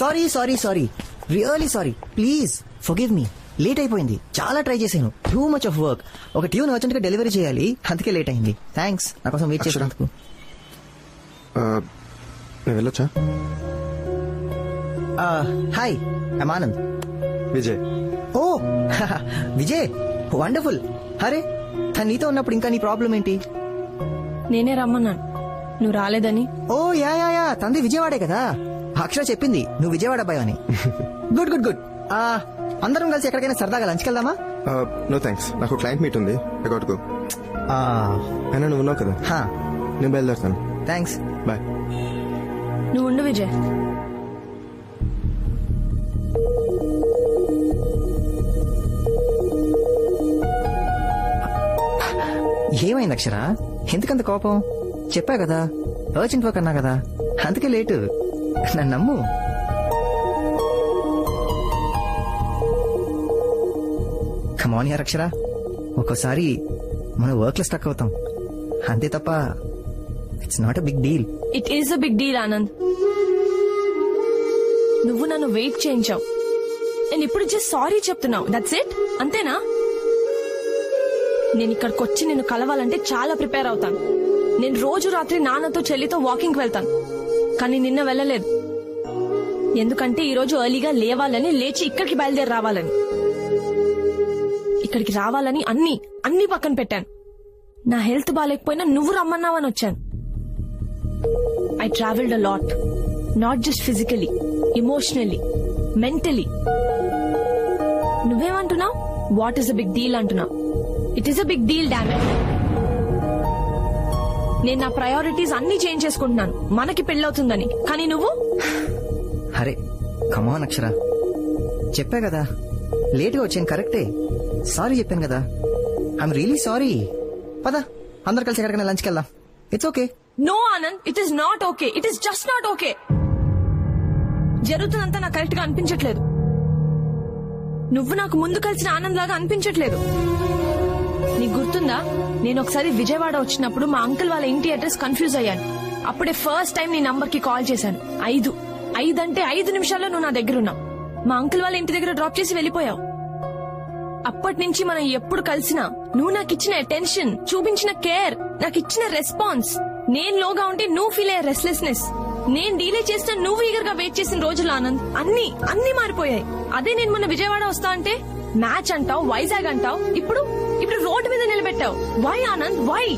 Sorry sorry sorry. Really sorry please forgive me late అయిపోయింది. చాలా try చేశాను. Too much of work ఒక tune అర్జెంట్గా డెలివరీ చేయాలి. అందుకే లేట్ అయింది. థ్యాంక్స్ నా కోసం వెయిట్. చేసినందుకు ఆ, నేను వెళ్ళొచ్చా? Hi I'm Anand Vijay. Oh Vijay. Wonderful అరే తను నీతో ఉన్నప్పుడు ఇంకా నీ ప్రాబ్లం ఏంటి? నేనే రమ్మన్నాను. నువ్వు రాలేదని. Oh yeah yeah yeah. తంది విజయవాడే కదా. అక్షర చెప్పింది నువ్వు విజయవాడ అబ్బాయి అని. గుడ్ గుడ్ గుడ్ ఆ అందరం కలిసి ఎక్కడికైనా సరదాగా లంచ్కి వెళ్దామా? నో థ్యాంక్స్ నాకు క్లయింట్ మీట్ ఉంది. ఐ గో అయినా నువ్వు ఉన్నావు కదా? హా. నేను బయలుదేరుతాను. థ్యాంక్స్ బాయ్ నువ్వు ఉండు విజయ్. ఏమైంది అక్షర? ఎందుకంత కోపం? చెప్పా కదా. అర్జెంట్ వర్క్ అన్నా కదా. అందుకే లేటు. నన్ను నమ్ము. కమాన్ యార్ అక్షర ఒక్కోసారి మనం వర్క్లో స్టక్ అవుతాం. అంతే తప్ప it's not a big deal it is a big deal Anand నువ్వు నన్ను వెయిట్ చేయించావు. నేను ఇప్పుడు జస్ట్ సారీ చెప్తున్నావు. దట్స్ ఇట్ అంతేనా? నేను ఇక్కడికి వచ్చి నిన్ను కలవాలంటే చాలా ప్రిపేర్ అవుతాను. నేను రోజు రాత్రి నాన్నతో చెల్లితో వాకింగ్ వెళ్తాను. కానీ నిన్న వెళ్ళలేదు. ఎందుకంటే ఈ రోజు ఎర్లీగా లేవాలని లేచి ఇక్కడికి బయలుదేరి రావాలని. ఇక్కడికి రావాలని అన్ని అన్ని పక్కన పెట్టాను. నా హెల్త్ బాగాలేకపోయినా నువ్వు రమ్మన్నావని వచ్చాను. I travelled a lot not just physically emotionally mentally నువ్వేమంటున్నావు? What is a big deal అంటున్నావు? It is a big deal damage నేను నా ప్రయారిటీస్ అన్ని చేంజ్ చేసుకుంటున్నాను. మనకి పెళ్ళవుతుందని. కానీ నువ్వు? అరే కమాన్ అక్షర. చెప్పా కదా. లేటుగా వచ్చాను కరెక్టే. సారీ చెప్పాను కదా. ఐఎమ్ రియలీ సారీ పద అందరు కలిసి ఎక్కడికైనా లంచ్కి వెళ్దాం it's okay no Anand it is not okay it is just not okay జరుగుతుందంతా నాకు కరెక్ట్గా అనిపించట్లేదు. నువ్వు నాకు ముందు కలిసిన ఆనంద్ లాగా అనిపించట్లేదు. నీకు గుర్తుందా? నేను ఒకసారి విజయవాడ వచ్చినప్పుడు మా అంకుల్ వాళ్ళ ఇంటి అడ్రస్ కన్ఫ్యూజ్ అయ్యాను. అప్పుడే ఫస్ట్ టైం నీ నంబర్కి కాల్ చేశాను. ఐదు. ఐదు అంటే ఐదు నిమిషాల్లో నువ్వు నా దగ్గర ఉన్నావు మా అంకుల్ వాళ్ళ ఇంటి దగ్గర డ్రాప్ చేసి వెళ్ళిపోయావు. అప్పటి నుంచి మనం ఎప్పుడు కలిసినా నువ్వు నాకు ఇచ్చిన అటెన్షన్ చూపించిన కేర్ నాకు ఇచ్చిన రెస్పాన్స్ నేను లోగా ఉంటే నువ్వు ఫీల్ అయ్యే రెస్లెస్నెస్ నేను డీలే చేస్తే నువ్వు ఈగర్గా వెయిట్ చేసిన రోజులు ఆనంద్ అన్ని అన్ని మారిపోయాయి. అదే నేను మొన్న విజయవాడ వస్తా అంటే మ్యాచ్ అంటావు వైజాగ్ అంటావు. ఇప్పుడు ఇప్పుడు రోడ్డు మీద నిలబెట్టావు. Why Anand why?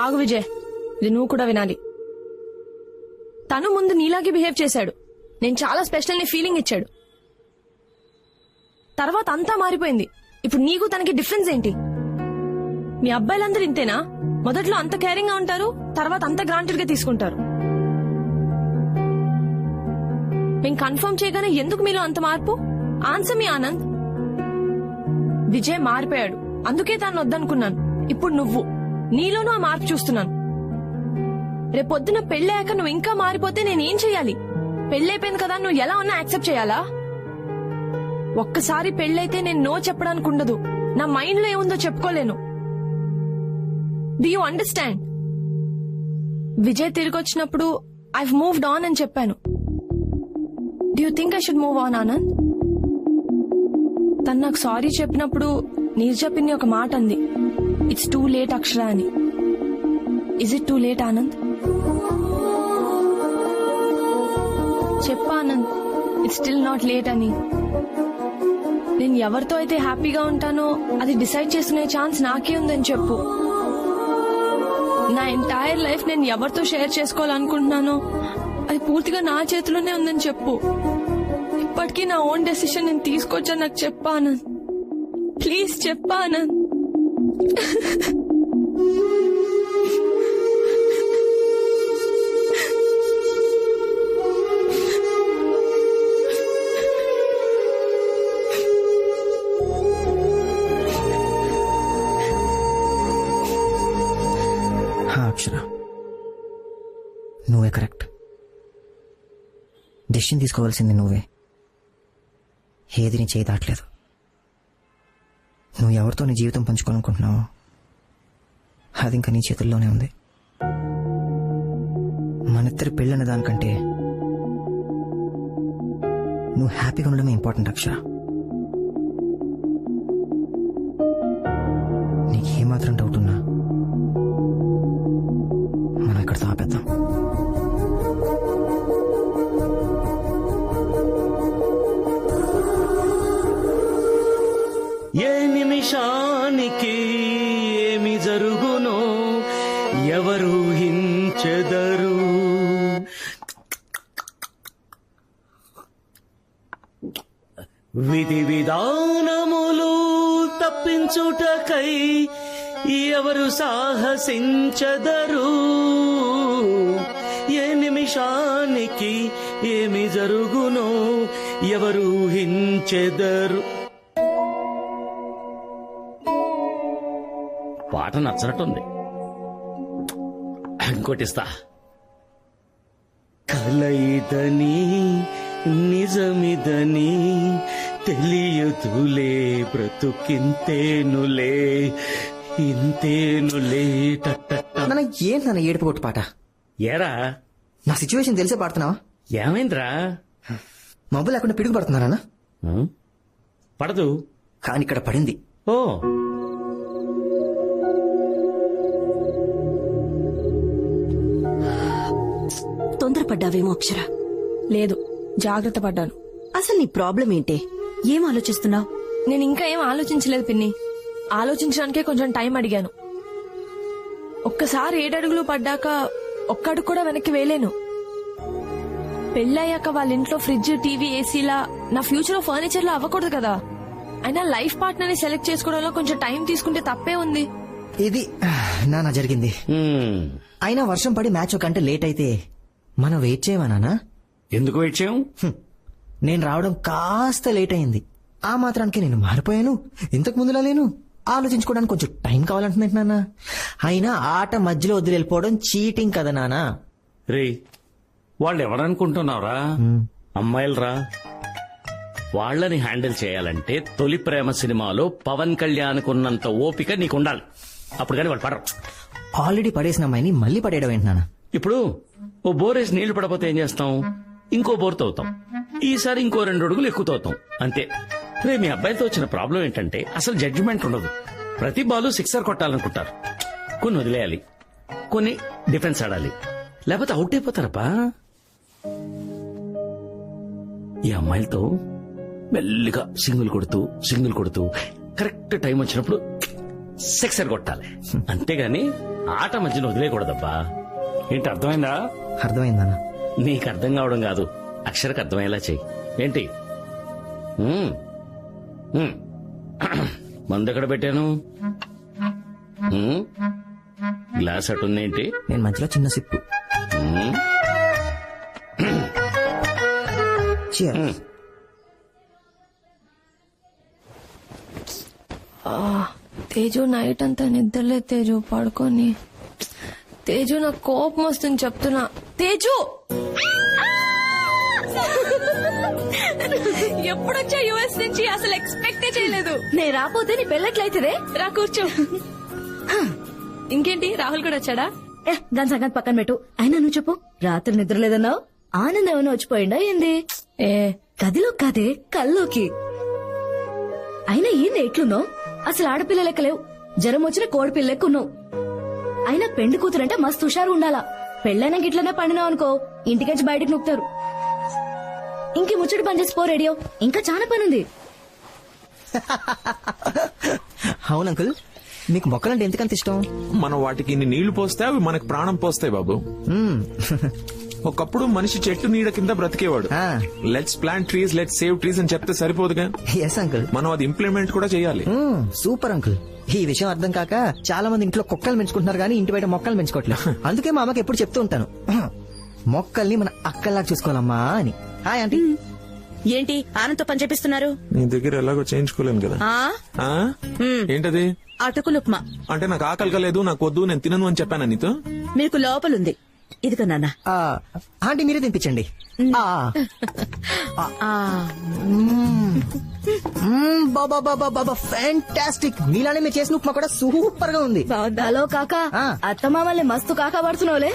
ఆగు విజయ్ ఇది నువ్వు కూడా వినాలి. తను ముందు నీలాగే బిహేవ్ చేశాడు. నేను చాలా స్పెషల్ని ఫీలింగ్ ఇచ్చాడు. తర్వాత అంతా మారిపోయింది. ఇప్పుడు నీకు తనకి డిఫరెన్స్ ఏంటి? మీ అబ్బాయిలందరూ ఇంతేనా? మొదట్లో అంత కేరింగ్గా ఉంటారు తర్వాత అంత గ్రాంటెడ్గా తీసుకుంటారు. మేము కన్ఫర్మ్ చేయగానే ఎందుకు మీలో అంత మార్పు? ఆన్సర్ మీ ఆనంద్. విజయ్ మారిపోయాడు. అందుకే తాను వద్దనుకున్నాను. ఇప్పుడు నువ్వు. నీలోనూ ఆ మార్పు చూస్తున్నాను. రేపొద్దున పెళ్ళయ్యాక నువ్వు ఇంకా మారిపోతే నేనేం చెయ్యాలి? పెళ్ళైపోయింది కదా నువ్వు ఎలా ఉన్నా యాక్సెప్ట్ చేయాలా? ఒక్కసారి పెళ్ళైతే నేను నో చెప్పడానికి ఉండదు. నా మైండ్లో ఏముందో చెప్పుకోలేను. డి యూ అండర్స్టాండ్ విజయ్ తిరిగి వచ్చినప్పుడు ఐ మూవ్డ్ ఆన్ అని చెప్పాను. Do you think I should move on Anand తను నాకు సారీ చెప్పినప్పుడు నీరు చెప్పింది ఒక మాట అంది. ఇట్స్ టూ లేట్ అక్షర అని is it too late Anand చెప్పా Anand it's still not late అని నేను ఎవరితో అయితే హ్యాపీగా ఉంటానో అది డిసైడ్ చేసుకునే ఛాన్స్ నాకే ఉందని చెప్పు. నా ఎంటైర్ లైఫ్ నేను ఎవరితో షేర్ చేసుకోవాలనుకుంటున్నానో పూర్తిగా నా చేతిలోనే ఉందని చెప్పు. ఇప్పటికీ నా ఓన్ డెసిషన్ నేను తీసుకొచ్చా నాకు చెప్పాను ప్లీజ్ చెప్పా హా అక్షర. నువ్వే కరెక్ట్. డిసిషన్ తీసుకోవాల్సింది నువ్వే. ఏది నీ చేయి దాటలేదు నువ్వు ఎవరితో నీ జీవితం పంచుకోవాలనుకుంటున్నావో అది ఇంకా నీ చేతుల్లోనే ఉంది. మనిద్దరి పెళ్ళిన దానికంటే నువ్వు హ్యాపీగా ఉండడమే ఇంపార్టెంట్ అక్షరా. దేశానికి ఏమి జరుగునో ఎవరు హించెదరు విధి విధానములు తప్పించుటకై ఎవరు సాహసించదరు? ఏ నిమిషానికి ఏమి జరుగునో ఎవరు హించెదరు పాట నచ్చినట్టుంది. ఇంకోటిస్తా. కలయిదని నిజమిదని తెలియదులే బ్రతుకింతేనులే ఇంతేనులే నాన్న ఏంటి నాన్న ఏడుపు కొట్టు పాట? ఏరా? నా సిచ్యువేషన్ తెలిసే పాడుతున్నావా? ఏమైందిరా? మబ్బు లేకుండా పిడుగు పడుతున్నానా? పడదు. కానీ ఇక్కడ పడింది. ఓ. తొందరపడ్డావేమో అక్షర. లేదు జాగ్రత్త పడ్డాను. అసలు నీ ప్రాబ్లం ఏంటే? ఏం ఆలోచిస్తున్నావు? నేను ఇంకా ఏం ఆలోచించలేదు పిన్ని. ఆలోచించడానికే కొంచెం టైం అడిగాను. ఒక్కసారి ఏడడుగులు పడ్డాక ఒక్కడు కూడా వెనక్కి వేలేను పెళ్ళయ్యాక వాళ్ళ ఇంట్లో ఫ్రిడ్జ్ టీవీ ఏసీలా నా ఫ్యూచర్లో ఫర్నిచర్లో అవ్వకూడదు కదా. అయినా లైఫ్ పార్ట్నర్ని సెలెక్ట్ చేసుకోవడంలో కొంచెం టైం తీసుకుంటే తప్పే ఉంది. ఇది నాన్న జరిగింది. అయినా వర్షం పడి మ్యాచ్ ఒక గంట లేట్ అయితే మనం వెయిట్ చేయమా నాన్న ఎందుకు వెయిట్ చేయం. నేను రావడం కాస్త లేట్ అయింది. ఆ మాత్రానికి నేను మారిపోయాను. ఇంతకు ముందులా లేను? ఆలోచించుకోవడానికి కొంచెం టైం కావాలంటున్నాను నాన్న. అయినా ఆట మధ్యలో వదిలి వెళ్ళిపోవడం చీటింగ్ కదా నాన్న. రే వాళ్ళు ఎవరనుకుంటున్నావురా అమ్మాయిలరా? వాళ్ళని హ్యాండిల్ చేయాలంటే తొలి ప్రేమ సినిమాలో పవన్ కళ్యాణ్ ఉన్నంత ఓపిక నీకు ఉండాలి అప్పుడు కానీ వాళ్ళు పడరు. ఆల్రెడీ పడేసిన అమ్మాయిని మళ్ళీ పడేయడం ఏంటి నాన్న? ఇప్పుడు ఓ బోరేసి నీళ్ళు పడపోతే ఏం చేస్తాం? ఇంకో బోర్ తవ్వుతాం. ఈసారి ఇంకో రెండు అడుగులు ఎక్కువ తవ్వుతాం. అంతే. రే మీ అబ్బాయితో వచ్చిన ప్రాబ్లం ఏంటంటే అసలు జడ్జిమెంట్ ఉండదు. ప్రతి బాలు సిక్సర్ కొట్టాలనుకుంటారు. కొన్ని వదిలేయాలి. కొన్ని డిఫెన్స్ ఆడాలి. లేకపోతే అవుట్ అయిపోతారప్పా ఈ అమ్మాయిలతో మెల్లిగా సింగిల్ కొడుతూ సింగిల్ కొడుతూ కరెక్ట్ టైం వచ్చినప్పుడు సిక్సర్ కొట్టాలి. అంతేగాని ఆట మధ్యలో వదిలేయకూడదబ్బా. ఏంటి అర్థమైందా? అర్థమైంది నాన్న. నీకు అర్థం కావడం కాదు. అక్షరకు అర్థమయ్యేలా చెయ్యి ఏంటి? ఉమ్. ఉమ్. మందు ఎక్కడ పెట్టాను. గ్లాస్ అటుందేంటి నేను మధ్యలో చిన్న సిప్పు. తేజు నైట్ అంతా నిద్రలే తేజు పడుకొని. తేజు నాకు కోపం వస్తుంది చెప్తున్నా. తేజు! ఎప్పుడొచ్చా యుఎస్ నుంచి? అసలు ఎక్స్పెక్టే చేయలేదు. నే రాపోతే నీ పెళ్ళట్లయితేదే రా కూర్చో. ఇంకేంటి? రాహుల్ కూడా వచ్చాడా? ఏ దాని సంగతి పక్కన పెట్టు. అయినా నువ్వు చెప్పు. రాత్రి నిద్ర లేదన్నావు. ఆనందం ఏమైనా వచ్చిపోయిందా ఏంది? ఏ. గదిలో కాదే కల్లోకి. అయినా ఏంది ఎట్లున్నావు అసలు ఆడపిల్ల లెక్క లేవు జ్వరం వచ్చిన కోడి పిల్ల లెక్క ఉన్నావు. అయినా పెండి కూతురంటే మస్తు హుషారు ఉండాలా. పెళ్ళైనా గిట్లనే పండినావు అనుకో ఇంటికెచ్చి బయటకు నొక్కుతారు. ఇంకే ముచ్చటి పని చేసి పో రేడియో. ఇంకా చాలా పనుంది అవును అంకుల్ మీకు మొక్కలంటే ఎందుకంత ఇష్టం? మనం వాటికి ఇన్ని నీళ్ళు పోస్తే అవి మనకు ప్రాణం పోస్తాయి బాబు. ఒకప్పుడు మనిషి చెట్టు నీడ కింద బ్రతికేవాడు. ఆ. Let's plant trees let's save trees అని చెప్తే సరిపోదుగా? ఎస్ అంకుల్ మనం అది ఇంప్లిమెంట్ కూడా చేయాలి. సూపర్ అంకుల్ ఈ విషయం అర్థం కాక చాలా మంది ఇంట్లో కుక్కలు పెంచుకుంటున్నారు కానీ ఇంటి బయట మొక్కలు పెంచుకోవట్లేదు అందుకే మా అమ్మకి ఎప్పుడు చెప్తూ ఉంటాను. మొక్కల్ని మన అక్కల్లాగా చూసుకోవాలమ్మా అని. హాయ్ ఆంటీ ఏంటి? ఆనంతో పని చేపిస్తున్నారు? నీ దగ్గర ఎలాగో చేయించుకోలేను కదా. ఆ? ఆ? ఏంటది? అటుకులు ఉప్మా. అంటే నాకు ఆకలి కలేదు నాకు వద్దు నేను తినను అని చెప్పాను నీతో? మీకు లోపలుంది. ఇదిగో నాన్న. ఆ, ఆంటీ మీరే తినిపించండి. ఆ. ఆ, మ్మ్, బాబా బాబా బాబా ఫ్యాంటాస్టిక్ మీలానే మీరు చేసిన ఉప్మా కూడా సూపర్గా ఉంది హలో కాకా. అత్త మామల్ని మస్తు కాకా పడుతున్నావులే.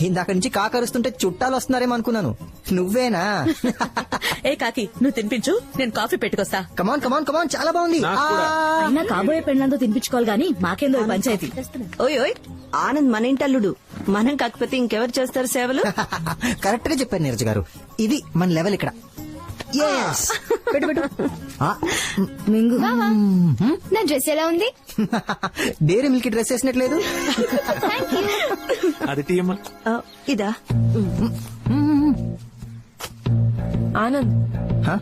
ఇందాక నుంచి కాకరుస్తుంటే చుట్టాలు వస్తున్నారేమో అనుకున్నాను. నువ్వేనా? ఏ కాకి నువ్వు తినిపించు. నేను coffee పెట్టుకొస్తా. Come on come on come on చాలా బాగుంది. అయినా కాబోయే పెళ్ళంతో తినిపించుకోవాలి గానీ మాకేందో ఈ పంచాయతీ. ఓయ్ ఓయ్. ఆనంద్ మన ఇంటల్లుడు మనం కాకపోతే ఇంకెవరు చేస్తారు సేవలు? కరెక్ట్గా చెప్పారు నీరజ్ గారు. ఇది మన లెవెల్ ఇక్కడ. Yes. పెట్టు పెట్టు. ఆ, మింగు. నా డ్రెస్ ఎలా ఉంది? Dairy milk dress వేసినట్లేదు. అది టీయమ్మా ఆ, ఇదా? ఆనంద్. హ?